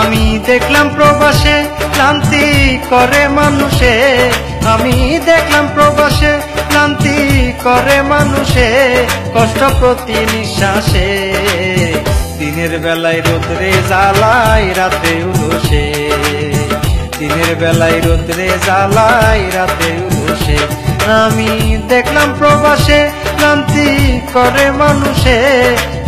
আমি দেখলাম প্রবাসে ক্লান্তি করে মানুষে। আমি দেখলাম প্রবাসে ক্লান্তি করে মানুষে, কষ্ট প্রতি নিঃশ্বাসে। দিনের বেলায় রোদ্রে জ্বালাই রাতে উলসে। দিনের বেলায় রোদ্রে জ্বালাই রাতে উলসে। আমি দেখলাম প্রবাসে ক্লান্তি করে মানুষে।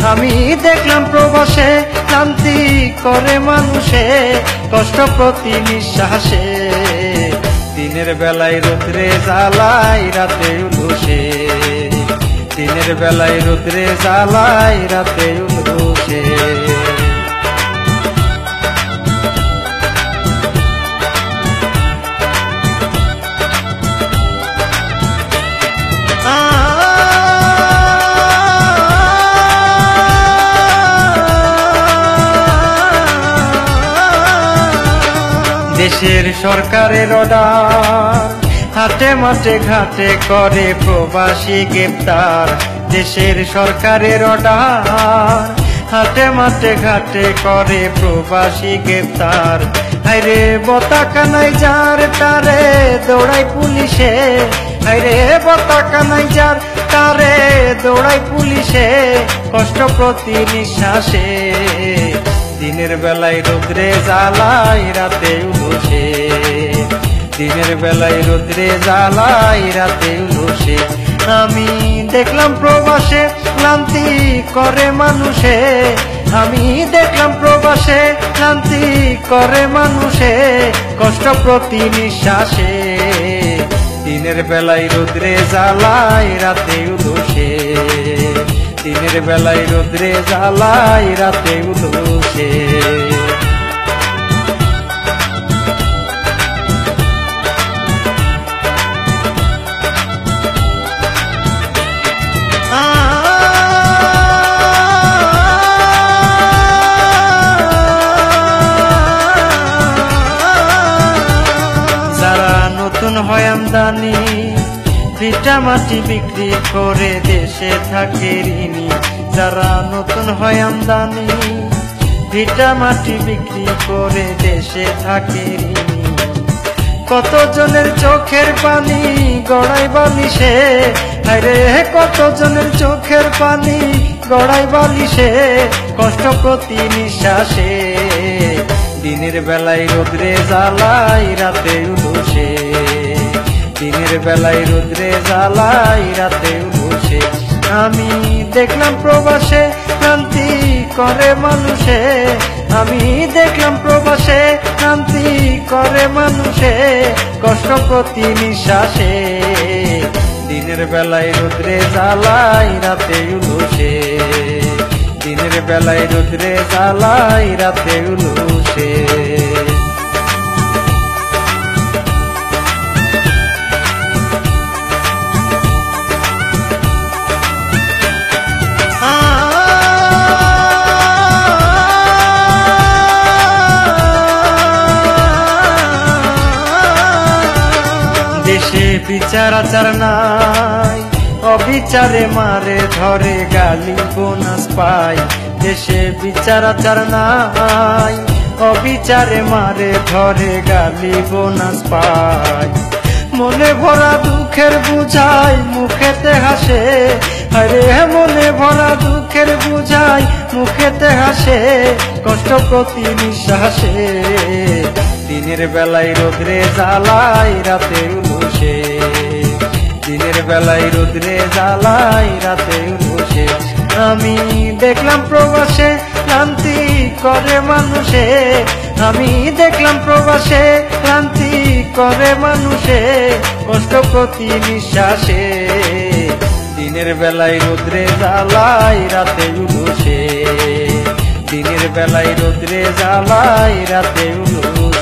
আমি দেখলাম প্রবাসে ক্লান্তি করে মানুষে, কষ্ট প্রতি নিঃশ্বাসে। দিনের বেলায় রোদ্রে জ্বালাই রাতে উলসে। দিনের বেলায় রোদ্রে জ্বালাই রাতে উলসে। দেশের সরকারের অর্ডার হাটে মাঠে ঘাটে করে প্রবাসী গ্রেপ্তার। দেশের সরকারের অর্ডার হাটে মাঠে ঘাটে করে প্রবাসী গ্রেপ্তার। হাইরে বতাকানাই যার তারে দৌড়াই পুলিশে। হাইরে বতাকানাই যার তারে দৌড়াই পুলিশে। কষ্ট প্রতি নিঃশ্বাসে। দিনের বেলায় রোদ্রে জ্বালাই রাতে উলসে দিনের বেলায় রোদ্রে জ্বালাই রাতে উলসে আমি দেখলাম প্রবাসে ক্লান্তি করে মানুষে। আমি দেখলাম প্রবাসে ক্লান্তি করে মানুষে। কষ্ট প্রতি নিঃশ্বাসে। দিনের বেলায় রোদ্রে জ্বালাই রাতে উলসে দিনের বেলায় রোদ্রে জ্বালাই রাতে উলসে যারা নতুন হয় আমদানি ভিটা মাটি বিক্রি করে দেশে থাকে ঋণী। যারা নতুন হয় আমদানি, ভিটা মাটি বিক্রি করে দেশে থাকে ঋণী। কতজনের চোখের পানি গড়াই বালিশে? আরে কতজনের চোখের পানি গড়াই বালিশে? কষ্ট প্রতি নিঃশ্বাসে। দিনের বেলায় রোদ্রে জ্বালাই রাতে উলসে। দিনের বেলায় রোদ্রে জ্বালাই রাতে উলসে আমি দেখলাম প্রবাসে ক্রান্তি করে মানুষে। আমি দেখলাম প্রবাসে ক্রান্তি করে মানুষে, কষ্ট প্রতি নিঃশ্বাসে। দিনের বেলায় রোদ্রে জ্বালাই রাতে উলসে। দিনের বেলায় রোদ্রে জ্বালাই রাতে উলসে। বিচার আচার নাই। অবিচারে মারে ধরে গালি, বোনাস পাই দেশে বিচার আচার নাই। অবিচারে মারে ধরে গালি, বোনাস পাই মনে ভরা দুঃখের বুঝাই মুখেতে হাসে। আরে মনে ভরা দুঃখের বুঝাই মুখেতে হাসে। কষ্ট প্রতি নিঃশ্বাসে। দিনের বেলায় রোদ্রে জ্বালাই রাতে উলসে দিনের বেলায় রোদ্রে জ্বালাই রাতে উলসে আমি দেখলাম প্রবাসে ক্লান্তি করে মানুষে। আমি দেখলাম প্রবাসে ক্লান্তি করে মানুষে। কষ্ট প্রতি নিঃশ্বাসে। দিনের বেলায় রোদ্রে জ্বালাই রাতে উলসে দিনের বেলায় রোদ্রে জ্বালাই রাতে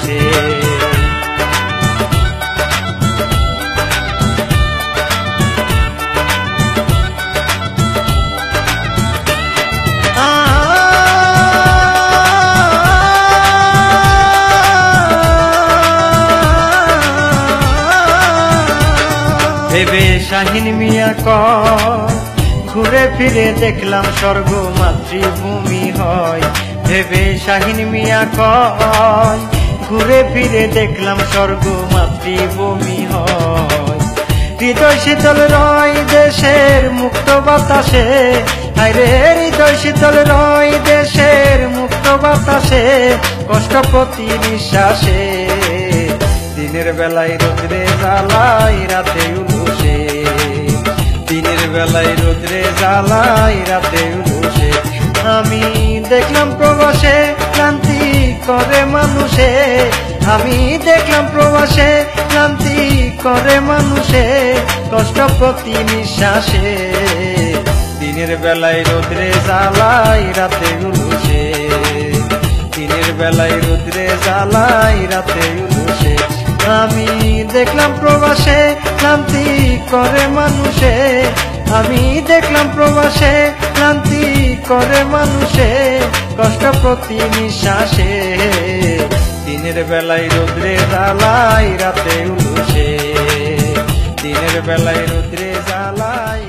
উলসে ভেবে শাহিন মিয়া কর ঘুরে ফিরে দেখলাম স্বর্গ মাতৃভূমি হয়। ভেবে শাহিন মিয়া কয় ঘুরে ফিরে দেখলাম স্বর্গ মাতৃভূমি হয়। হৃদয় শীতল রয় দেশের মুক্ত বাতাসে। আরে হৃদয় শীতল রয় দেশের মুক্ত বাতাসে। কষ্ট প্রতি নিঃশ্বাসে। দিনের বেলায় রোদ্রে জ্বালাই রাতে উলুসে। দিনের বেলায় রোদ্রে জ্বালাই রাতে উলুসে। আমি দেখলাম প্রবাসে করে মানুষে, আমি দেখলাম প্রবাসে ক্লান্তি করে মানুষে, কষ্ট প্রতি নিঃশ্বাসে। দিনের বেলায় রোদ্রে জ্বালাই রাতে উলুসে। দিনের বেলায় রোদ্রে জ্বালাই রাতে উলুসে। আমি দেখলাম প্রবাসে ক্লান্তি করে মানুষে, আমি দেখলাম প্রবাসে ক্লান্তি করে মানুষে। কষ্ট প্রতি নিঃশ্বাসে দিনের বেলায় রোদ্রে জ্বালাই রাতে উলুসে। দিনের বেলায় রোদ্রে জ্বালাই